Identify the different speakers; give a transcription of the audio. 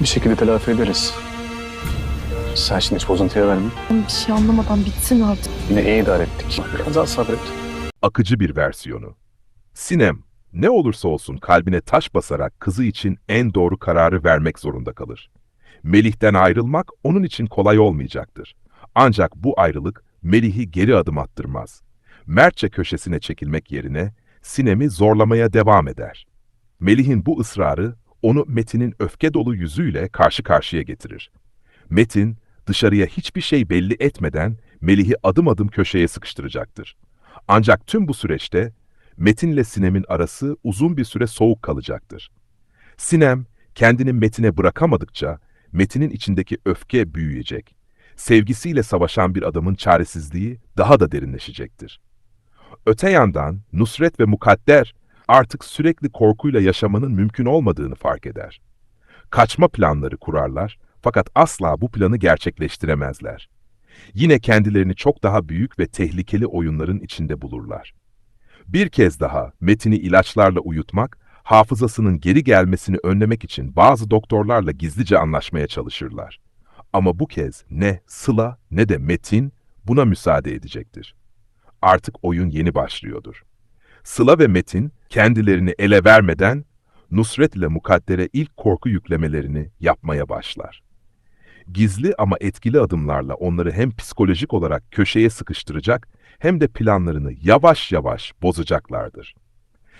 Speaker 1: Bir şekilde telafi ederiz. Sen şimdi hiç bozuntuya verme.
Speaker 2: Bir şey anlamadan bitsin artık.
Speaker 1: Yine iyi idare ettik. Biraz daha sabret.
Speaker 3: akıcı bir versiyonu. Sinem, ne olursa olsun kalbine taş basarak kızı için en doğru kararı vermek zorunda kalır. Melih'ten ayrılmak onun için kolay olmayacaktır. Ancak bu ayrılık Melih'i geri adım attırmaz. Mertçe köşesine çekilmek yerine Sinem'i zorlamaya devam eder. Melih'in bu ısrarı onu Metin'in öfke dolu yüzüyle karşı karşıya getirir. Metin, dışarıya hiçbir şey belli etmeden Melih'i adım adım köşeye sıkıştıracaktır. Ancak tüm bu süreçte Metin'le Sinem'in arası uzun bir süre soğuk kalacaktır. Sinem kendini Metin'e bırakamadıkça Metin'in içindeki öfke büyüyecek. Sevgisiyle savaşan bir adamın çaresizliği daha da derinleşecektir. Öte yandan Nusret ve Mukadder artık sürekli korkuyla yaşamanın mümkün olmadığını fark eder. Kaçma planları kurarlar fakat asla bu planı gerçekleştiremezler yine kendilerini çok daha büyük ve tehlikeli oyunların içinde bulurlar. Bir kez daha Metin'i ilaçlarla uyutmak, hafızasının geri gelmesini önlemek için bazı doktorlarla gizlice anlaşmaya çalışırlar. Ama bu kez ne Sıla ne de Metin buna müsaade edecektir. Artık oyun yeni başlıyordur. Sıla ve Metin kendilerini ele vermeden Nusret ile Mukadder'e ilk korku yüklemelerini yapmaya başlar gizli ama etkili adımlarla onları hem psikolojik olarak köşeye sıkıştıracak hem de planlarını yavaş yavaş bozacaklardır.